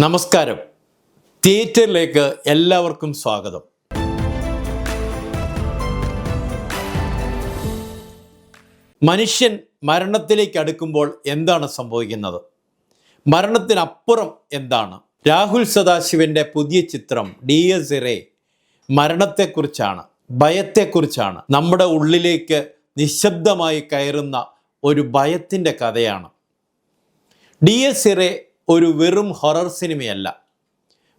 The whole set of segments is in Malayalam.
നമസ്കാരം. തിയേറ്ററിലേക്ക് എല്ലാവർക്കും സ്വാഗതം. മനുഷ്യൻ മരണത്തിലേക്ക് അടുക്കുമ്പോൾ എന്താണ് സംഭവിക്കുന്നത്? മരണത്തിനപ്പുറം എന്താണ്? രാഹുൽ സദാശിവന്റെ പുതിയ ചിത്രം ഡി എസ് ഇറേ മരണത്തെക്കുറിച്ചാണ് ഭയത്തെക്കുറിച്ചാണ് നമ്മുടെ ഉള്ളിലേക്ക് നിശബ്ദമായി കയറുന്ന ഒരു ഭയത്തിന്റെ കഥയാണ്. ഡി എസ് ഇറെ ഒരു വെറും ഹൊറർ സിനിമയല്ല.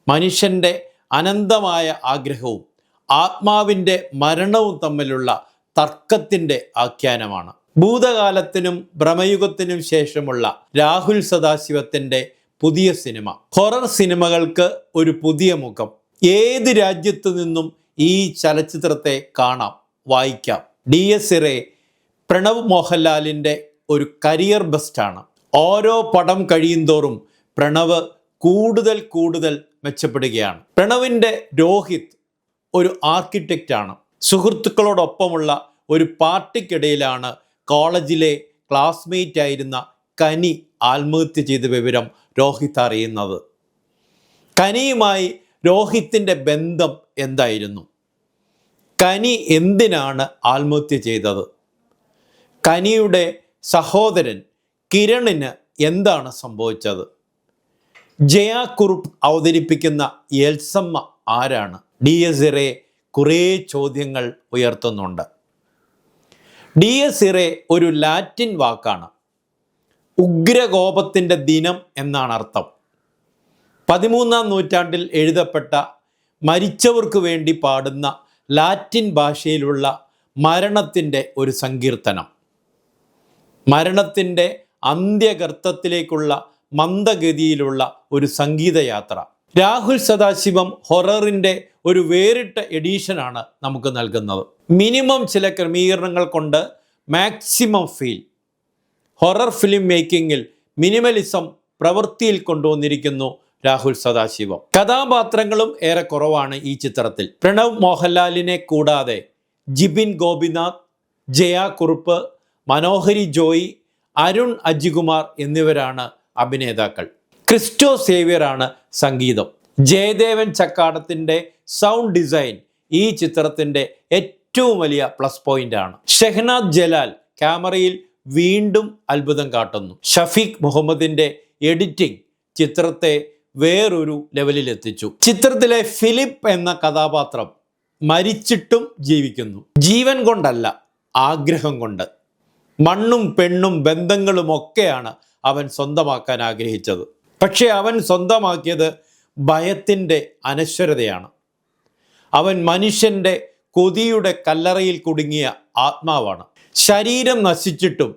മനുഷ്യന്റെ അനന്തമായ ആഗ്രഹവും ആത്മാവിന്റെ മരണവും തമ്മിലുള്ള തർക്കത്തിന്റെ ആഖ്യാനമാണ്. ഭൂതകാലത്തിനും ഭ്രമയുഗത്തിനും ശേഷമുള്ള രാഹുൽ സദാശിവത്തിന്റെ പുതിയ സിനിമ. ഹൊറർ സിനിമകൾക്ക് ഒരു പുതിയ മുഖം. ഏത് രാജ്യത്തു നിന്നും ഈ ചലച്ചിത്രത്തെ കാണാം വായിക്കാം? ഡി എസ് ഇറെ പ്രണവ് മോഹൻലാലിന്റെ ഒരു കരിയർ ബെസ്റ്റാണ്. ഓരോ പടം കഴിയുന്തോറും പ്രണവ് കൂടുതൽ കൂടുതൽ മെച്ചപ്പെടുകയാണ്. പ്രണവിന്റെ രോഹിത് ഒരു ആർക്കിടെക്റ്റാണ് സുഹൃത്തുക്കളോടൊപ്പമുള്ള ഒരു പാർട്ടിക്കിടയിലാണ് കോളേജിലെ ക്ലാസ്മേറ്റ് ആയിരുന്ന കനി ആത്മഹത്യ ചെയ്ത വിവരം രോഹിത് അറിയുന്നത്. കനിയുമായി രോഹിത്തിന്റെ ബന്ധം എന്തായിരുന്നു? കനി എന്തിനാണ് ആത്മഹത്യ ചെയ്തത്? കനിയുടെ സഹോദരൻ കിരണിന് എന്താണ് സംഭവിച്ചത്? ജയ കുറുപ്പ് അവതരിപ്പിക്കുന്ന എൽസമ്മ ആരാണ്? ഡി എസ് ഇറെ കുറേ ചോദ്യങ്ങൾ ഉയർത്തുന്നുണ്ട്. ഡി എസ് ഇറെ ഒരു ലാറ്റിൻ വാക്കാണ്. ഉഗ്രകോപത്തിന്റെ ദിനം എന്നാണ് അർത്ഥം പതിമൂന്നാം നൂറ്റാണ്ടിൽ എഴുതപ്പെട്ട മരിച്ചവർക്ക് വേണ്ടി പാടുന്ന ലാറ്റിൻ ഭാഷയിലുള്ള മരണത്തിന്റെ ഒരു സങ്കീർത്തനം. മരണത്തിന്റെ അന്ത്യഗർത്തത്തിലേക്കുള്ള മന്ദഗതിയിലുള്ള ഒരു സംഗീതയാത്ര. രാഹുൽ സദാശിവം ഹൊററിന്റെ ഒരു വേറിട്ട എഡീഷനാണ് നമുക്ക് നൽകുന്നത്. മിനിമം ചില ക്രമീകരണങ്ങൾ കൊണ്ട് മാക്സിമം ഫീൽ. ഹൊറർ ഫിലിം മേക്കിങ്ങിൽ മിനിമലിസം പ്രവൃത്തിയിൽ കൊണ്ടുവന്നിരിക്കുന്നു രാഹുൽ സദാശിവം. കഥാപാത്രങ്ങളും ഏറെ കുറവാണ് ഈ ചിത്രത്തിൽ. പ്രണവ് മോഹൻലാലിനെ കൂടാതെ ജിബിൻ ഗോപിനാഥ് ജയ കുറുപ്പ് മനോഹരി ജോയി അരുൺ അജികുമാർ എന്നിവരാണ് അഭിനേതാക്കൾ. ക്രിസ്റ്റോ സേവ്യറാണ് സംഗീതം. ജയദേവൻ ചക്കാടത്തിന്റെ സൗണ്ട് ഡിസൈൻ ഈ ചിത്രത്തിന്റെ ഏറ്റവും വലിയ പ്ലസ് പോയിന്റ് ആണ്. ഷെഹ്നാദ് ജലാൽ ക്യാമറയിൽ വീണ്ടും അത്ഭുതം കാട്ടുന്നു. ഷഫീഖ് മുഹമ്മദിന്റെ എഡിറ്റിംഗ് ചിത്രത്തെ വേറൊരു ലെവലിലെത്തിച്ചു ചിത്രത്തിലെ ഫിലിപ്പ് എന്ന കഥാപാത്രം മരിച്ചിട്ടും ജീവിക്കുന്നു. ജീവൻ കൊണ്ടല്ല ആഗ്രഹം കൊണ്ട്. മണ്ണും പെണ്ണും ബന്ധങ്ങളും ഒക്കെയാണ് അവൻ സ്വന്തമാക്കാൻ ആഗ്രഹിച്ചത്. പക്ഷേ അവൻ സ്വന്തമാക്കിയത് ഭയത്തിന്റെ അനശ്വരതയാണ്. അവൻ മനുഷ്യന്റെ കൊതിയുടെ കല്ലറയിൽ കുടുങ്ങിയ ആത്മാവാണ്. ശരീരം നശിച്ചിട്ടും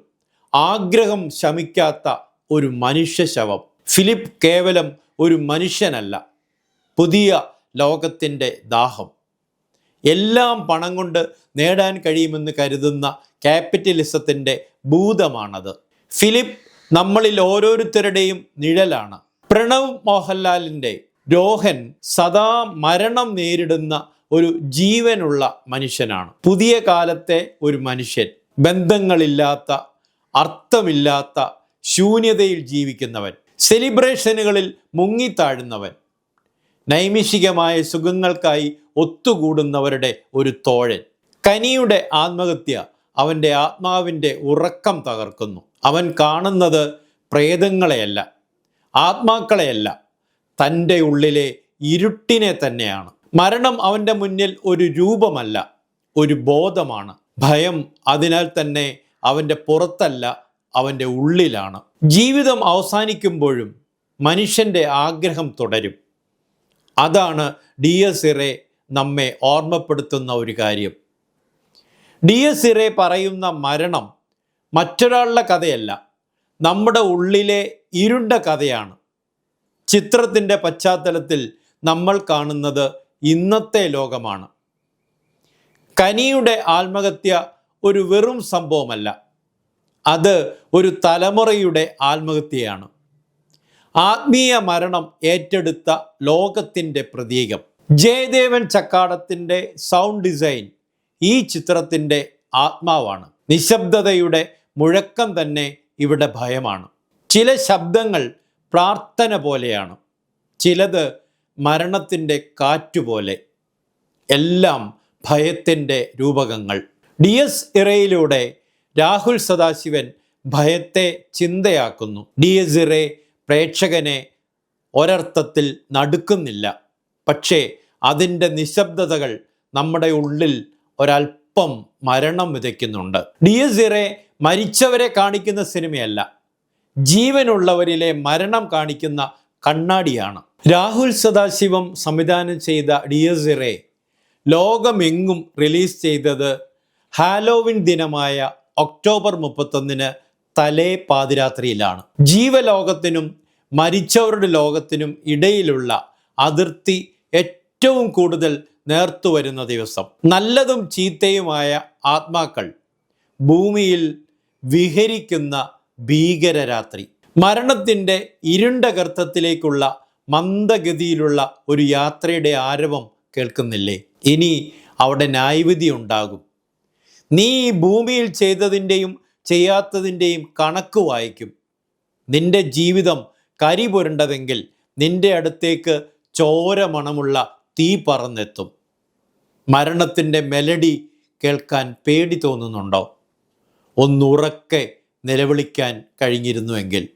ആഗ്രഹം ശമിക്കാത്ത ഒരു മനുഷ്യ ശവം. ഫിലിപ്പ് കേവലം ഒരു മനുഷ്യനല്ല പുതിയ ലോകത്തിന്റെ ദാഹം. എല്ലാം പണം കൊണ്ട് നേടാൻ കഴിയുമെന്ന് കരുതുന്ന ക്യാപിറ്റലിസത്തിന്റെ ഭൂതമാണത്. ഫിലിപ്പ് നമ്മളിൽ ഓരോരുത്തരുടെയും നിഴലാണ്. പ്രണവ് മോഹൻലാലിന്റെ രോഹൻ സദാ മരണം നേരിടുന്ന ഒരു ജീവനുള്ള മനുഷ്യനാണ്. പുതിയ കാലത്തെ ഒരു മനുഷ്യൻ. ബന്ധങ്ങളില്ലാത്ത അർത്ഥമില്ലാത്ത ശൂന്യതയിൽ ജീവിക്കുന്നവൻ. സെലിബ്രേഷനുകളിൽ മുങ്ങിത്താഴുന്നവൻ. നൈമിഷികമായ സുഖങ്ങൾക്കായി ഒത്തുകൂടുന്നവരുടെ ഒരു തോഴൻ. കനിയുടെ ആത്മഹത്യ അവന്റെ ആത്മാവിന്റെ ഉറക്കം തകർക്കുന്നു. അവൻ കാണുന്നത് പ്രേതങ്ങളെയല്ല ആത്മാക്കളെയല്ല തന്റെ ഉള്ളിലെ ഇരുട്ടിനെ തന്നെയാണ്. മരണം അവന്റെ മുന്നിൽ ഒരു രൂപമല്ല ഒരു ബോധമാണ്. ഭയം അതിനാൽ തന്നെ അവന്റെ പുറത്തല്ല അവന്റെ ഉള്ളിലാണ്. ജീവിതം അവസാനിക്കുമ്പോഴും മനുഷ്യന്റെ ആഗ്രഹം തുടരും. അതാണ് ഡി എസ് ഇറെ നമ്മെ ഓർമ്മപ്പെടുത്തുന്ന ഒരു കാര്യം. ഡി എസ് ഇറെ പറയുന്ന മരണം മറ്റൊരാളുടെ കഥയല്ല നമ്മുടെ ഉള്ളിലെ ഇരുണ്ട കഥയാണ്. ചിത്രത്തിന്റെ പശ്ചാത്തലത്തിൽ നമ്മൾ കാണുന്നത് ഇന്നത്തെ ലോകമാണ്. കനിയുടെ ആത്മഹത്യ ഒരു വെറും സംഭവമല്ല അത് ഒരു തലമുറയുടെ ആത്മഹത്യയാണ്. ആത്മീയ മരണം ഏറ്റെടുത്ത ലോകത്തിന്റെ പ്രതീകം. ജയദേവൻ ചക്കാടത്തിന്റെ സൗണ്ട് ഡിസൈൻ ഈ ചിത്രത്തിന്റെ ആത്മാവാണ്. നിശബ്ദതയുടെ മുഴക്കം തന്നെ ഇവിടെ ഭയമാണ്. ചില ശബ്ദങ്ങൾ പ്രാർത്ഥന പോലെയാണ്. ചിലത് മരണത്തിന്റെ കാറ്റുപോലെ എല്ലാം ഭയത്തിന്റെ രൂപകങ്ങൾ. ഡി എസ് ഇറയിലൂടെ രാഹുൽ സദാശിവൻ ഭയത്തെ ചിന്തയാക്കുന്നു. ഡി എസ് ഇറെ പ്രേക്ഷകനെ ഒരർത്ഥത്തിൽ നടുക്കുന്നില്ല. പക്ഷേ അതിന്റെ നിശബ്ദതകൾ നമ്മുടെ ഉള്ളിൽ ഒരല്പം മരണം വിതയ്ക്കുന്നുണ്ട്. ഡി എസ് മരിച്ചവരെ കാണിക്കുന്ന സിനിമയല്ല. ജീവനുള്ളവരിലെ മരണം കാണിക്കുന്ന കണ്ണാടിയാണ്. രാഹുൽ സദാശിവം സംവിധാനം ചെയ്ത ഡി എസ് ലോകമെങ്ങും റിലീസ് ചെയ്തത് ഹാലോവിൻ ദിനമായ ഒക്ടോബർ മുപ്പത്തൊന്നിന് തലേ പാതിരാത്രിയിലാണ്. ജീവലോകത്തിനും മരിച്ചവരുടെ ലോകത്തിനും ഇടയിലുള്ള അതിർത്തി ഏറ്റവും കൂടുതൽ നേർത്തു വരുന്ന ദിവസം. നല്ലതും ചീത്തയുമായ ആത്മാക്കൾ ഭൂമിയിൽ വിഹരിക്കുന്ന ഭീകരരാത്രി. മരണത്തിന്റെ ഇരുണ്ട ഗർത്തത്തിലേക്കുള്ള മന്ദഗതിയിലുള്ള ഒരു യാത്രയുടെ ആരവം കേൾക്കുന്നില്ലേ? ഇനി അവിടെ ന്യായവിധി ഉണ്ടാകും. നീ ഈ ഭൂമിയിൽ ചെയ്തതിന്റെയും ചെയ്യാത്തതിന്റെയും കണക്ക് വായിക്കും. നിന്റെ ജീവിതം കരി പുരണ്ടതെങ്കിൽ നിന്റെ അടുത്തേക്ക് ചോര മണമുള്ള തീ പറന്നെത്തും. മരണത്തിന്റെ മെലഡി കേൾക്കാൻ പേടി തോന്നുന്നുണ്ടോ? ഒന്നുറക്കെ നിലവിളിക്കാൻ കഴിഞ്ഞിരുന്നുവെങ്കിൽ.